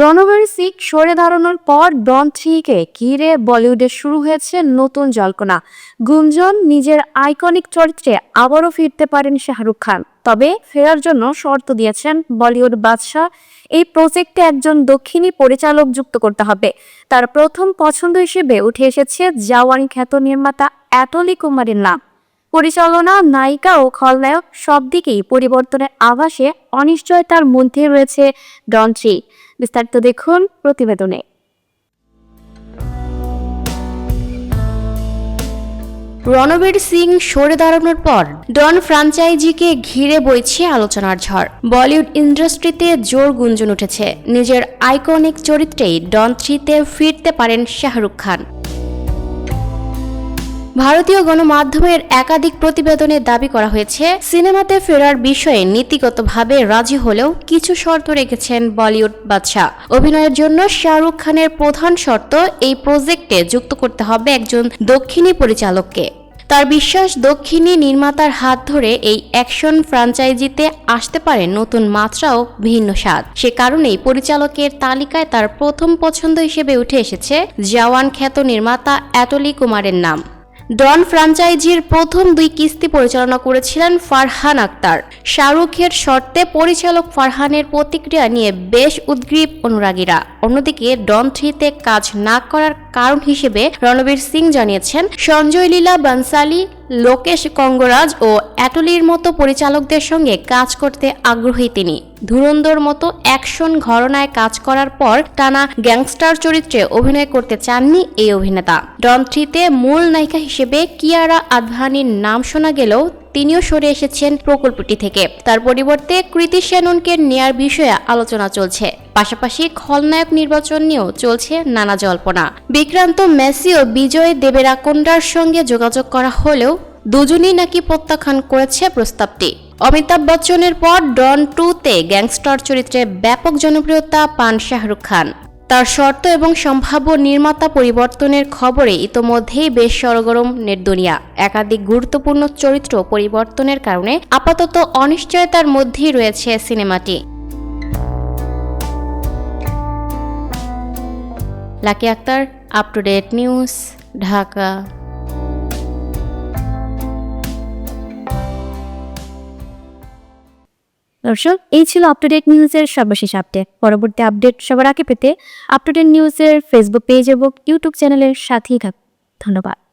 রণবীর সিং সরে দাঁড়ানোর পর ডন থ্রিকে ঘিরে বলিউডে শুরু হয়েছে নতুন জল্পনা। গুঞ্জন নিজের আইকনিক চরিত্রে আবারও ফিরতে পারেন শাহরুখ খান। তবে ফেরার জন্য শর্ত দিয়েছেন বলিউড বাদশাহ। এই প্রজেক্টে একজন দক্ষিণী পরিচালক যুক্ত করতে হবে। তার প্রথম পছন্দ হিসেবে উঠে এসেছে জওয়ান খ্যাত নির্মাতা অ্যাটলি কুমারের নাম। পরিচালনা, নায়িকা ও খলনায়ক সব দিকেই পরিবর্তনের আভাসে অনিশ্চয়তার মধ্যে রয়েছে ডন থ্রি বিস্তারিত দেখুন প্রতিবেদনে। রণবীর সিং সরে দাঁড়ানোর পর ডন ফ্রাঞ্চাইজিকে ঘিরে বইছে আলোচনার ঝড়। বলিউড ইন্ডাস্ট্রিতে জোর গুঞ্জন উঠেছে। নিজের আইকনিক চরিত্রেই ডন থ্রিতে ফিরতে পারেন শাহরুখ খান। ভারতীয় গণমাধ্যমের একাধিক প্রতিবেদনে দাবি করা হয়েছে, সিনেমাতে ফেরার বিষয়ে নীতিগতভাবে রাজি হলেও কিছু শর্ত রেখেছেন বলিউড বাদশাহ। অভিনয়ের জন্য শাহরুখ খানের প্রধান শর্ত, এই প্রজেক্টে যুক্ত করতে হবে একজন দক্ষিণী পরিচালককে। তার বিশ্বাস, দক্ষিণী নির্মাতার হাত ধরে এই অ্যাকশন ফ্রাঞ্চাইজিতে আসতে পারে নতুন মাত্রা ও ভিন্ন স্বাদ। সে কারণেই পরিচালকের তালিকায় তার প্রথম পছন্দ হিসেবে উঠে এসেছে, জওয়ান খ্যাত নির্মাতা অ্যাটলি কুমারের নাম। ডন ফ্রাঞ্চাইজির প্রথম দুই কিস্তি পরিচালনা করেছিলেন ফারহান আক্তার। শাহরুখের শর্তে পরিচালক ফারহানের প্রতিক্রিয়া নিয়ে বেশ উদ্গ্রীব অনুরাগীরা। অন্যদিকে ডন থ্রিতে কাজ না করার কারণ হিসেবে রণবীর সিং জানিয়েছেন, সঞ্জয় লীলা বানসালি লোকেশ কঙ্গরাজ ও অ্যাটলির মতো পরিচালকদের সঙ্গে কাজ করতে আগ্রহী তিনি। ধুরন্ধর মতো অ্যাকশন ঘরনায় কাজ করার পর টানা গ্যাংস্টার চরিত্রে অভিনয় করতে চাননি এই অভিনেতা। ডন থ্রিতে মূল নায়িকা হিসেবে কিয়ারা আদভানির নাম শোনা গেলেও তিনিও সরে এসেছেন প্রকল্পটি থেকে। তার পরিবর্তে কৃতি শ্যাননকে নেয়ার বিষয়ে আলোচনা চলছে। পাশাপাশি খলনায়ক নির্বাচন নিয়েও চলছে নানা জল্পনা। বিক্রান্ত, মেসি ও বিজয় দেবেরাকোন্ডার সঙ্গে যোগাযোগ করা হলেও দুজনেই নাকি প্রত্যাখ্যান করেছে প্রস্তাবটি। অমিতাভ বচ্চনের পর ডন টুতে গ্যাংস্টার চরিত্রে ব্যাপক জনপ্রিয়তা পান শাহরুখ খান। তার শর্ত এবং সম্ভাব্য নির্মাতা পরিবর্তনের খবরে ইতোমধ্যেই বেশ সরগরম নেটদুনিয়া একাধিক গুরুত্বপূর্ণ চরিত্র পরিবর্তনের কারণে আপাতত অনিশ্চয়তার মধ্যেই রয়েছে সিনেমাটি। Lucky Akter up to date news Dhaka. দর্শক, এই ছিল আপ টু ডেট নিউজের সর্বশেষ আপডেট পরবর্তী আপডেট সবার আগে পেতে আপ টু ডেট নিউজের ফেসবুক পেজ এবং ইউটিউব চ্যানেলের সাথেই থাকুন। ধন্যবাদ।